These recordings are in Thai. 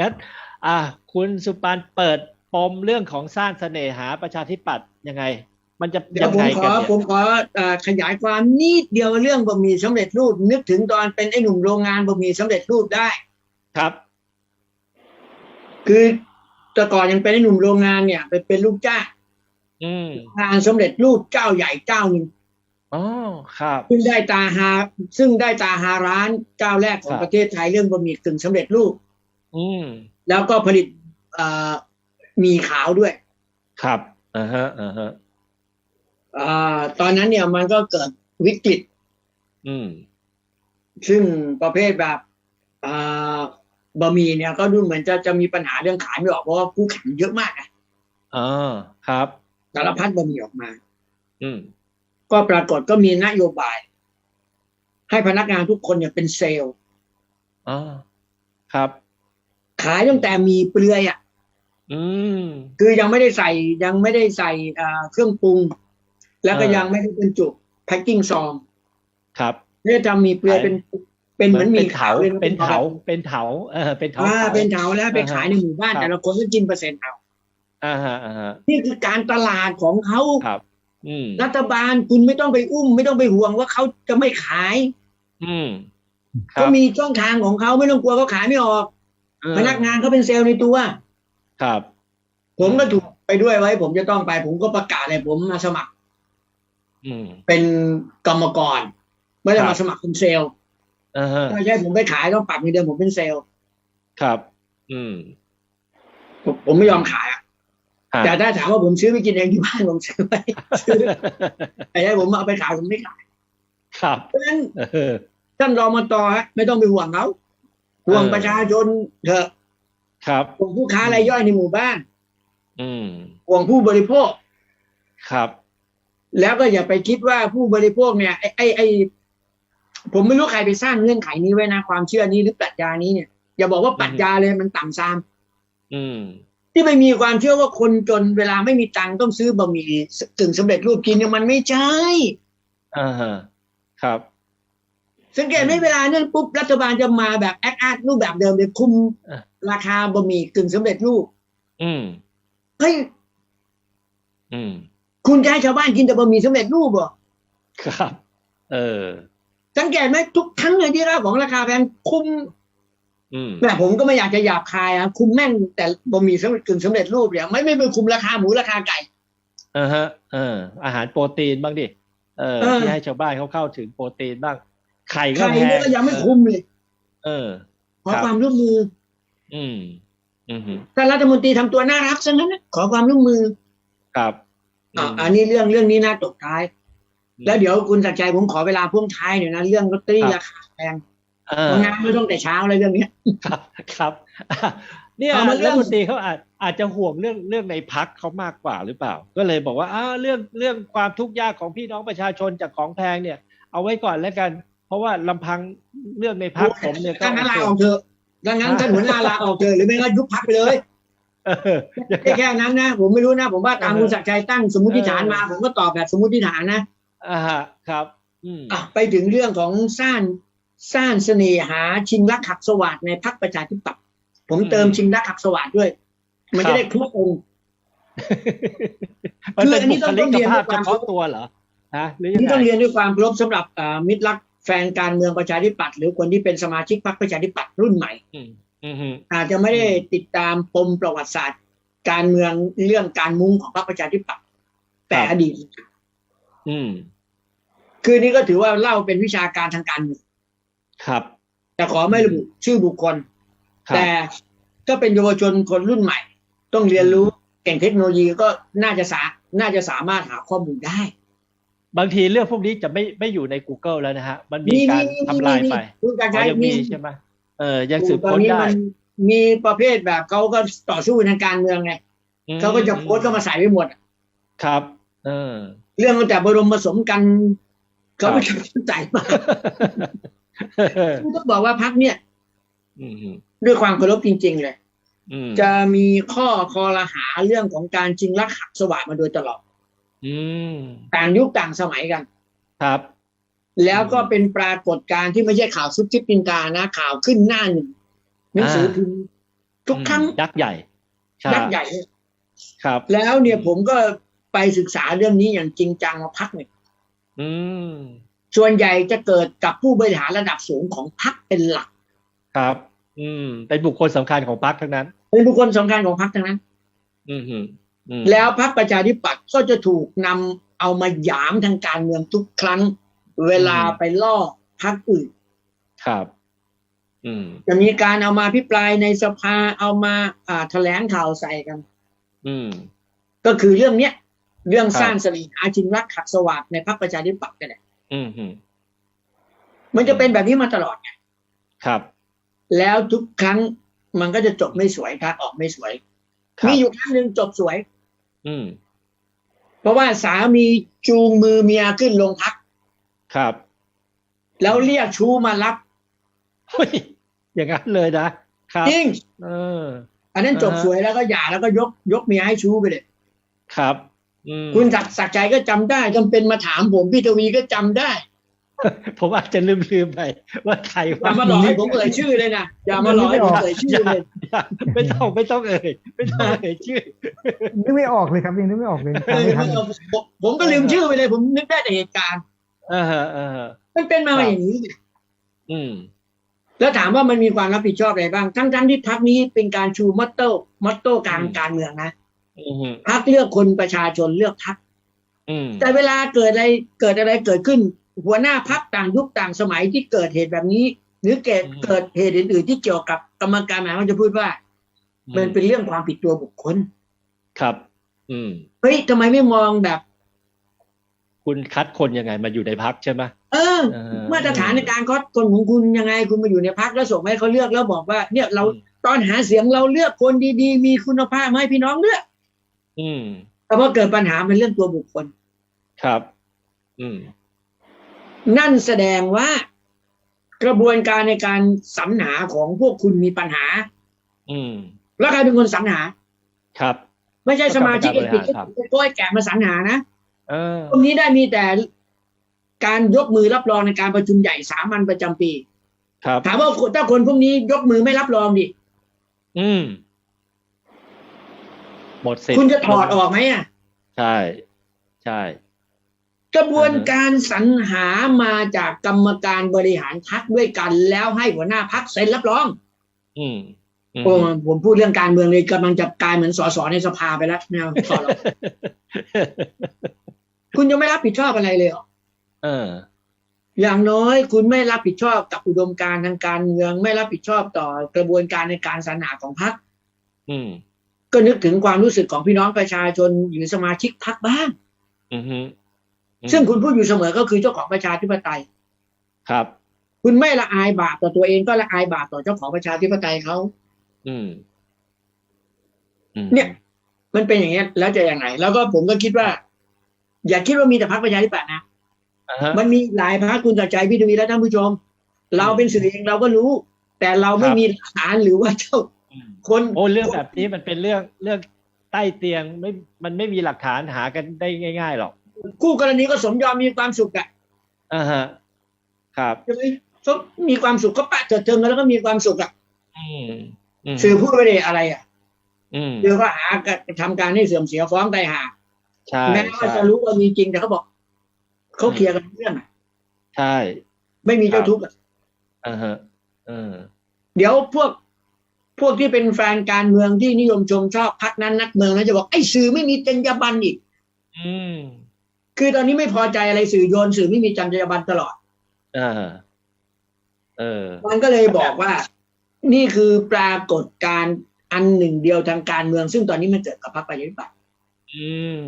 งั้นอ่าคุณสุปานเปิดปมเรื่องของสร้างเสน่หาประชาธิปัตย์ยังไง มันจะเดี๋ยยัวงผมไงขกัอนเนี่ยผมขอเอ่อขยายความนิดเดียวเรื่องบะหมี่สำเร็จรูปนึกถึงตอนเป็นไอ้หนุ่มโรงงานบะหมี่สำเร็จรูปได้ครับ คือแต่ก่อนยังเป็นไอ้หนุ่มโรงงานเนี่ยไปเป็นลูกจ้างอืมงานสำเร็จรูปเจ้าใหญ่เจ้าหนึ่งอ๋อครับ ซึ่งได้ตาหา ซึ่งได้ตาหาร้านเจ้าแรกของครับประเทศไทยเรื่องบะหมี่กึ่งสำเร็จรูป อืมแล้วก็ผลิตเอ่อหมีขาวด้วย ครับอ่าฮะอ่าฮะเอ่อตอนนั้นเนี่ยมันก็เกิดวิกฤต อืม ซึ่งประเภทแบบเอ่อบะหมี่เนี่ยก็ดูเหมือนจะจะมีปัญหาเรื่องขายไม่ออกเพราะว่าคู่แข่งเยอะมากนะอ่าครับสารพัดบะหมี่ออกมา อืม ก็ปรากฏก็มีนโยบาย ให้พนักงานทุกคนเนี่ยเป็นเซลล์อ่าครับ ขายตั้งแต่มีเปลือยอะอืมคือยังไม่ได้ใส่ยังไม่ได้ใส่เอ่อเครื่องปรุง แล้วก็เออยังไม่ได้บรรจุแพ็กกิ้งซองครับเนี่ยจะมีเปลือยขายเป็นเป็นเหมือนหมีเป็นเถาขาวลยะเป็นเถาเป็นเถาเออเป็นเถาอ่าขาวเป็นเถาแล้วไปอ่าฮะขายในหมู่บ้านครับแต่ละคนก็กินเปอร์เซ็นต์เอาอ่าฮะอ่าฮะนี่คือการตลาดของเขาครับอืมรัฐบาลคุณไม่ต้องไปอุ้ม ไม่ต้องไปห่วงว่าเขาจะไม่ขาย อืมคเขารับมีช่องทางของเขาไม่ต้องกลัวเขาขายไม่ออกเออ พนักงานเขาเป็นเซลล์ในตัว ครับ ผมก็ถูกไปด้วยไว้ ผมจะต้องไป ผมก็ประกาศเลยผมมาสมัครอืมเป็นกรรมกรไม่ได้ครัมาบสมัครเป็นเซลล์อ่าฮะถ้าใช่ผมไปขายต้องปรับเงินเดือนผมเป็นเซลล์ครับ อืม ผมผมไม่ยอมขายอะฮะแต่ถ้าถามว่าผมซื้อไปกินเองที่บ้านผมซื้อไปซื้อแต่ให้ผมเอาไปขายผมไม่ขาย ครับเพราะฉะนั้นเออท่านรอมาต่อฮะไม่ต้องไปห่วงเขา ห่วงเออประชาชนเถอะครับห่วงผู้ค้ารายย่อยในหมู่บ้าน อืมห่วงผู้บริโภค ครับ แล้วก็อย่าไปคิดว่าผู้บริโภคเนี่ยไอ้ไอ้ไอ้ผมไม่รู้ใครไปสร้างเงื่อนไขนี้ไว้นะความเชื่อนี้หรือปรัชญานี้เนี่ยอย่าบอกว่าปรัชญาเลยมันต่ำซาม อืม ที่ไม่มีความเชื่อว่าคนจนเวลาไม่มีตังค์ต้องซื้อบะหมี่กึ่งสำเร็จรูปกินเนี่ยมันไม่ใช่อ่าฮะครับ สังเกตไหมเวลาเนี่ยปุ๊บรัฐบาลจะมาแบบแอคอาร์ตรูปแบบเดิมเลยคุมอะราคาบะหมี่กึ่งสำเร็จรูป อืมเฮ้ยอืม คุณจะให้ชาวบ้านกินแต่บะหมี่สำเร็จรูปเหรอครับ เออ สังเกตไหมทุกครั้งเลยที่ราของราคาแพงคุมอืมแม่ผมก็ไม่อยากจะหยาบคายอะคุมแม่งแต่บะหมี่สำเร็จกึ่งสำเร็จรูปเนี่ยไม่ไม่ไปคุมราคาหมูราคาไก่อ่าฮะ เออ อาหารโปรตีนบ้างดิเออเออที่ให้ชาวบ้านเขาเข้าถึงโปรตีนบ้าง ไข่ก็ไข่แพเนี่ยงก็ยังไม่คุมเลยเออขอครับความร่วมมือ อืม อืมฮึท่านรัฐมนตรีทำตัวน่ารักซะงั้นนะขอความร่วมมือ ครับอะมอันนี้เรื่องเรื่องนี้น่าตกท้าย แล้วเดี๋ยวคุณสัจใจผมขอเวลาพ่วงท้ายหน่อยนะเรื่องลอตเตอรี่ครับราคาแพงเอองานไม่ต้องแต่เช้าเลยเรื่องเนี้ยครับ ครับอะเนี่ยเอามาเรื่รัอฐงมนตรีเขาอาจอาจจะห่วงเรื่องเรื่องในพักเขามากกว่าหรือเปล่า ก็เลยบอกว่าอ้าวเรื่องเรื่องความทุกข์ยากของพี่น้องประชาชนจากของแพงเนี่ย เอาไว้ก่อนแล้วกัน เพราะว่าลำพังเรื่องในพักผมเนี่ยก็ถ้างั้นลาโอออกเคเถอะถ้างั้นท่านหัวหน้าลาออกเถอะหรือไม่ก็ยุบพักไปเลยเออแค่แค่นั้นนะผมไม่รู้นะ ผมว่าตามเออคุณสัจใจตั้งสมมติฐานมาเออผมก็ตอบแบบสมมติฐานนะอ่าฮะครับอืมอะไปถึงเรื่องของสร้างสร้างเสน่หาชิงรักขักสวัสดในพรรคประชาธิปัตย์ผมเติมอืมชิงรักขักสวัสดด้วย มันครัจะบได้ครบองค์มันเป็นคืออันนี้บุต้องคลิต้องเรีกยนภาพด้วยความเฉพาะตัวเหรอฮะหรือยังนี่ไงต้องเรียนด้วยความเคารพสำหรับอ่ามิตรรัก แฟนการเมืองประชาธิปัตย์หรือคนที่เป็นสมาชิกพรรคประชาธิปัตย์รุ่นใหม่อืมอืมฮึอาจจะไม่ได้ติดตามปมประวัติศาสตร์ การเมืองเรื่องการมุ้งของพรรคประชาธิปัตย์แต่อดีตอืมคือนี่ก็ถือว่าเล่าเป็นวิชาการทางการเมืองครับ แต่ขอไม่ระบุชื่อบุคคลครับแต่ก็เป็นเยาวชนคนรุ่นใหม่ ต้องเรียนรู้เก่งเทคโนโลยีก็น่าจะสาน่าจะสามารถหาข้อมูลได้ บางทีเรื่องพวกนี้จะไม่ไม่อยู่ใน Google แล้วนะฮะ มันมีการทำลายไปคุณการอ๋ใช้อยังมีนี่ใช่ไหมเออยังสืบตอนค้นนี้ได้มันมีประเภทแบบเขาก็ต่อสู้ทางการเมืองไงอืมเขาก็จะโพสต์เข้ามาใส่ไปหมด ครับ เออ เรื่องตั้งแต่บรมผสมกันเขาก็จะใส่มาต้องบอกว่าพักเนี่ยอืมด้วยความเคารพจริง ๆ เลยอืมจะมีข้อคอรหาเรื่องของการชิงรักหักสวาสดมาโดยตลอดอืม ต่างยุคต่างสมัยกัน ครับ แล้วก็เป็นปรากฏการณ์ที่ไม่ใช่ข่าวซุบซิบปินตานะ ข่าวขึ้นหน้าหนึ่งหนังสือพิมพ์ทุกครั้งอืมยักษ์ใหญ่ใช่ยักษ์ใหญ่ ครับ แล้วเนี่ยผมก็ไปศึกษาเรื่องนี้อย่างจริงจังมาพักหนึ่งอืมส่วนใหญ่จะเกิดกับผู้บริหารระดับสูงของพรรคเป็นหลัก ครับ อืมเป็นบุคคลสำคัญของพรรคทั้งนั้น เป็นบุคคลสำคัญของพรรคทั้งนั้น อืมอืมอืม แล้วพรรคประชาธิปัตย์ก็จะถูกนำเอามาหยามทางการเมืองทุกครั้ง เวลาไปล่อพรรคอื่นครับอืมจะมีการเอามาพิปรายในสภาเอามาอ่าแถลงข่าวใส่กัน อืม ก็คือเรื่องเนี้ย เรื่องครับสร้างเสน่หาชิงรักขัดสวัสดในพรรคประชาธิปัตย์นี่นแหละอืมอืมมันจะเป็นแบบนี้มาตลอดไงครับ แล้วทุกครั้งมันก็จะจบไม่สวยทางออกไม่สวยครับ มีอยู่ครั้งหนึ่งจบสวย อืม เพราะว่าสามีจูงมือเมียขึ้นโรงพัก ครับ แล้วเรียกชู้มารับเฮ้ยอย่างนั้นเลยนะครับจริงเออ อันนั้นจบอ่าฮะสวยแล้วก็หย่าแล้วก็ยกยกเมียให้ชู้ไปเลยครับอืมคุณศักดิ์ศักดิ์ใจก็จำได้จำเป็นมาถามผมพี่ทวีก็จำได้ ผมอาจจะลืมลืมๆไปว่าใครอย่าว่ามาหลอกให้ผมเอ่ยชื่อเลยนะอย่ามาหลอกให้ผมเอ่ยชื่อเลยไม่ต้องไม่ต้องเอ่ยไม่ต้องเอ่ยชื่อนึกไม่ออกเลยครับยังนึกไม่ออกเลยเอตามอไม่ทันผมผมก็ลืมชื่อไปเลย ผมนึกได้แต่เหตุการณ์เออเออมันเป็นมาครับอย่างนี้ไงอืมแล้วถามว่ามันมีความรับผิดชอบอะไรบ้าง ทั้งทั้งๆที่พักนี้เป็นการชูมอตโต้มอตโต้การอืมการเมืองนะอืมพักเลือกคนประชาชนเลือกพักอืมแต่เวลาเกิดอะไรเกิดอะไรเกิดขึ้น หัวหน้าพักต่างยุคต่างสมัยที่เกิดเหตุแบบนี้ หรือเกิดเกิดเหตุอื่น ๆ ที่เกี่ยวกับกรรมการบริหารมันจะพูดว่า มันเป็นเรื่องความผิดตัวบุคคล ครับ อืมเฮ้ยทำไมไม่มองแบบ คุณคัดคนยังไงมาอยู่ในพักใช่ไหมเออเออมาตรฐานในการคัดคนของคุณยังไงคุณมาอยู่ในพักแล้วส่งให้เขาเลือกแล้วบอกว่า เนี่ยเราตอนหาเสียงเราเลือกคนดีๆ มีคุณภาพมาให้พี่น้องเลือก อืมแต่พอเกิดปัญหาเป็นเรื่องตัวบุคคล ครับ อืม นั่นแสดงว่ากระบวนการในการสรรหาของพวกคุณมีปัญหา อืม แล้วใครเป็นคนสรรหา ครับ ไม่ใช่สมาชิกก็เอกรรมการบริปิดหารครับก็ให้แกะมาสรรหานะเออตรงนี้ได้มีแต่การยกมือรับรองในการประชุมใหญ่สามัญประจำปี ครับ ถามว่าถ้าคนพวกนี้ยกมือไม่รับรองดิ อืม หมดสิทธิ์คุณจะถอดออกไหมอะ ใช่ ใช่ กระบวนการสรรหามาจากกรรมการบริหารพักด้วยกันแล้วให้หัวหน้าพักเซ็นรับรอง อืมอืมโอ้ผมพูดเรื่องการเมืองเลยกำลังจะกลายเหมือนสสในสภาไปแล้วแนวสอหรอกคุณจะไม่รับผิดชอบอะไรเลยเหรอเออ อย่างน้อย คุณไม่รับผิดชอบกับอุดมการณ์ทางการเมืองไม่รับผิดชอบต่อกระบวนการในการสรรหาของพรรคอืมก็นึกถึงความรู้สึกของพี่น้องประชาชนหรือสมาชิกพรรคบ้างอืมอืม ซึ่งคุณพูดอยู่เสมอก็คือเจ้าของประชาธิปไตย ครับ คุณไม่ละอายบาปต่อตัวเองก็ละอายบาปต่อเจ้าของประชาธิปไตยเขาอืมอืมเนี่ย มันเป็นอย่างเงี้ยแล้วจะอย่างไรแล้วก็ผมก็คิดว่า อย่าคิดว่ามีแต่พรรคประชาธิปัตย์นะอ่าฮะมันมีหลายพรรคคุณตัดใจพี่ทวีและท่านผู้ชม เราเป็นสื่อเองเราก็รู้ แต่เราไม่ครับมีหลักฐานหรือว่าเจ้าอืมคนโอ้เรื่องแบบนี้มันเป็นเรื่องเรื่องใต้เตียงไม่มันไม่มีหลักฐานหากันได้ง่าย ๆ หรอก คู่กรณีก็สมยอมมีความสุขอะอ่าฮะ ครับใช่ไหมเขามีความสุขก็ปะเถิดเทิงกันแล้วก็มีความสุขอะอืมอืมสื่อพูดไปเลยอะไรอะอืมสื่อก็หากระทำการให้เสื่อมเสียฟ้องไต่หาใช่แม้ว่าใช่จะรู้ว่ามีจริงแต่เขาบอกเขาเคลียร์กันเรื่องอะใช่ ไม่มีเจ้าทุกข์อะอ่าฮะเออเดี๋ยวพวกพวกที่เป็นแฟนการเมืองที่นิยมชมชอบพักนั้นนักเมืองแล้วจะบอกไอ้สื่อไม่มีจรรยาบรรณอีก อืม คือตอนนี้ไม่พอใจอะไรสื่อโยนสื่อไม่มีจรรยาบรรณตลอดอ่าเออ มันก็เลยบอกว่า นี่คือปรากฏการณ์อันหนึ่งเดียวทางการเมือง ซึ่งตอนนี้มันเกิดกับพรรคประชาธิปัตย์อืม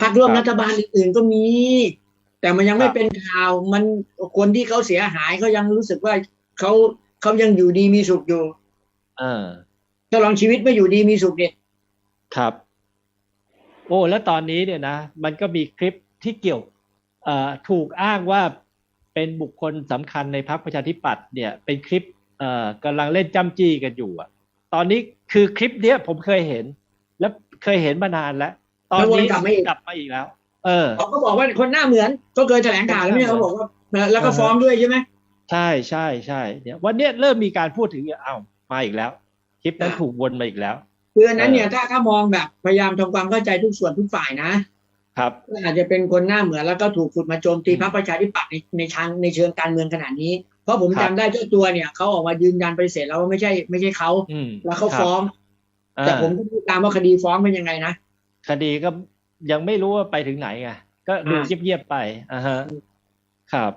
พรรคร่วมครับรัฐบาลอื่นๆก็มี แต่มันยังคไม่รับเป็นข่าว มันคนที่เขาเสียหายเขายังรู้สึกว่าเขาเขายังอยู่ดีมีสุขอยู่อ่าถ้าลองชีวิตไม่อยู่ดีมีสุขเนี่ยครับ โอ้แล้วตอนนี้เนี่ยนะมันก็มีคลิป ที่เกี่ยวเอ่อถูกอ้างว่าเป็นบุคคลสำคัญในพรรคประชาธิปัตย์เนี่ยเป็นคลิปเอ่อกำลังเล่นจ้ำจี้กันอยู่อะตอนนี้คือคลิปเนี้ยผมเคยเห็น แล้วเคยเห็นมานานแล้ว ตอนนี้แล้ววนกลับมาอีกกลับมาอีกแล้ว เออเขาก็บอกว่าคนหน้าเหมือน ก็เคยแถลงข่าวแล้วเนี่ยเขาบอกว่าแล้วก็ฟ้องด้วยใช่ไหมใช่ใช่ใช่เนี่ยวันเนี้ยเริ่มมีการพูดถึงอ้าวมาอีกแล้ว คลิปนั้นอ่าถูกวนมาอีกแล้วคืออันนั้นเนี่ยเออถ้าถ้ามองแบบพยายามทำความเข้าใจทุกส่วนทุกฝ่ายนะ ครับก็อาจจะเป็นคนหน้าเหมือนแล้วก็ถูกขุดมาโจมตีอืมพรรคประชาธิปัตย์ในในทางในเชิงการเมืองขนาดนี้ เพราะผมครัจำบได้เจ้าตัวเนี่ยเขาออกมายืนยันปฏิเสธแล้วว่าไม่ใช่ไม่ใช่เขาอืมแล้วเขาครับฟ้องอ่าแต่ผมก็ไม่ตามว่าคดีฟ้องเป็นยังไงนะคดีก็ยังไม่รู้ว่าไปถึงไหนไงก็ดูอ่าเงียบๆไปอ่าฮะครับ